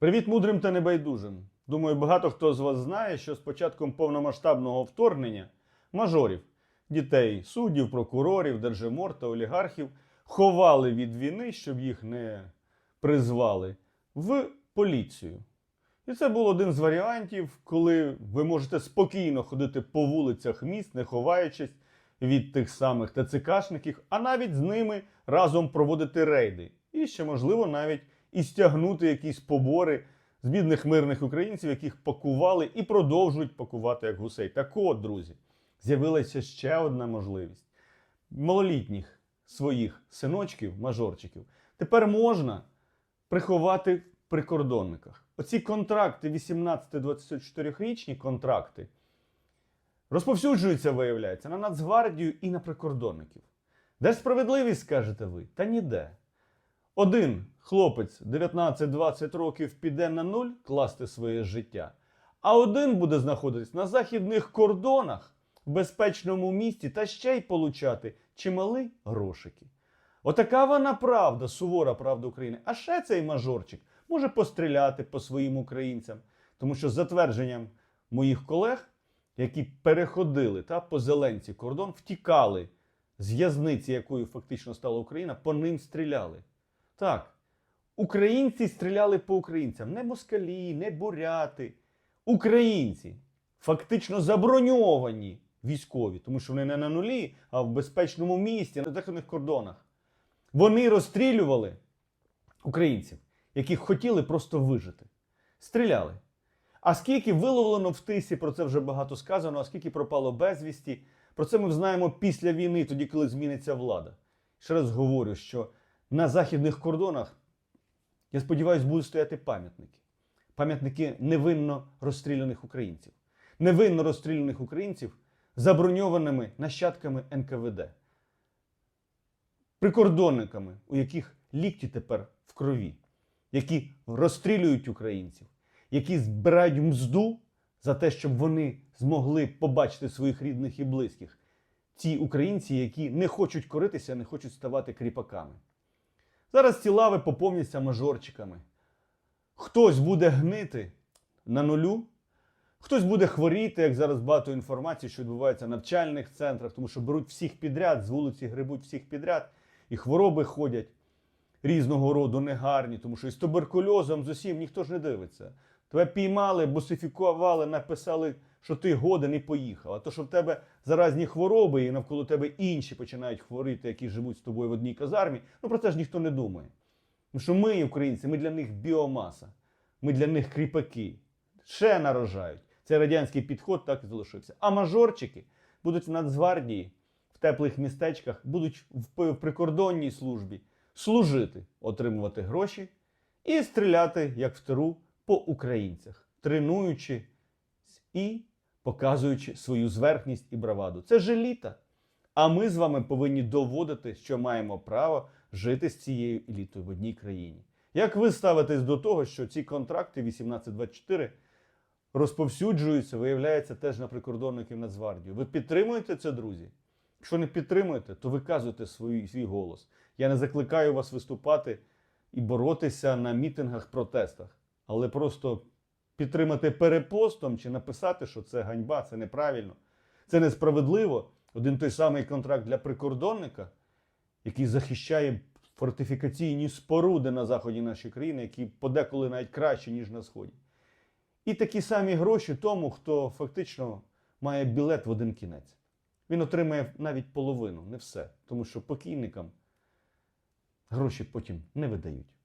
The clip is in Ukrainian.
Привіт мудрим та небайдужим. Думаю, багато хто з вас знає, що з початком повномасштабного вторгнення мажорів, дітей, суддів, прокурорів, держимор та олігархів ховали від війни, щоб їх не призвали, в поліцію. І це був один з варіантів, коли ви можете спокійно ходити по вулицях міст, не ховаючись від тих самих ТЦКшників, а навіть з ними разом проводити рейди. І ще, можливо, навіть і стягнути якісь побори з бідних мирних українців, яких пакували і продовжують пакувати як гусей. Так от, друзі, з'явилася ще одна можливість. Малолітніх своїх синочків, мажорчиків, тепер можна приховати в прикордонниках. Оці контракти 18-24-річні контракти розповсюджуються, виявляється, на Нацгвардію і на прикордонників. Де справедливість, скажете ви? Та ніде. Один хлопець 19-20 років піде на нуль класти своє життя, а один буде знаходитись на західних кордонах в безпечному місті та ще й получати чимали грошики. Отака вона правда, сувора правда України. А ще цей мажорчик може постріляти по своїм українцям, тому що за твердженням моїх колег, які переходили та по зеленці кордон, втікали з в'язниці, якою фактично стала Україна, по ним стріляли. Так, українці стріляли по українцям. Не москалі, не буряти. Українці фактично заброньовані військові, тому що вони не на нулі, а в безпечному місті, на західних кордонах. Вони розстрілювали українців, яких хотіли просто вижити. Стріляли. А скільки виловлено в тисі, про це вже багато сказано, а скільки пропало безвісті, про це ми знаємо після війни, тоді, коли зміниться влада. Ще раз говорю, що на західних кордонах, я сподіваюся, будуть стояти пам'ятники. Пам'ятники невинно розстріляних українців. Невинно розстріляних українців заброньованими нащадками НКВД. Прикордонниками, у яких лікті тепер в крові, які розстрілюють українців, які збирають мзду за те, щоб вони змогли побачити своїх рідних і близьких. Ті українці, які не хочуть коритися, не хочуть ставати кріпаками. Зараз ці лави поповняться мажорчиками. Хтось буде гнити на нулю, хтось буде хворіти, як зараз багато інформації, що відбувається в навчальних центрах, тому що беруть всіх підряд, з вулиці грибуть всіх підряд, і хвороби ходять різного роду негарні, тому що із туберкульозом з усім ніхто ж не дивиться. Тебе піймали, босифікували, написали, що ти годен і поїхав. А то, що в тебе заразні хвороби, і навколо тебе інші починають хворіти, які живуть з тобою в одній казармі, ну про це ж ніхто не думає. Тому що ми, українці, ми для них біомаса, ми для них кріпаки. Ще нарожають. Цей радянський підход так і залишився. А мажорчики будуть в Нацгвардії, в теплих містечках, будуть в прикордонній службі служити, отримувати гроші і стріляти, як в тиру, по українцях, тренуючи і показуючи свою зверхність і браваду. Це ж еліта. А ми з вами повинні доводити, що маємо право жити з цією елітою в одній країні. Як ви ставитесь до того, що ці контракти 1824 розповсюджуються, виявляється, теж на прикордонників Нацгвардію? Ви підтримуєте це, друзі? Якщо не підтримуєте, то виказуйте свій, свій голос. Я не закликаю вас виступати і боротися на мітингах, протестах, але просто підтримати перепостом чи написати, що це ганьба, це неправильно, це несправедливо. Один той самий контракт для прикордонника, який захищає фортифікаційні споруди на заході нашої країни, які подеколи навіть краще, ніж на сході. І такі самі гроші тому, хто фактично має білет в один кінець. Він отримає навіть половину, не все. Тому що покійникам гроші потім не видають.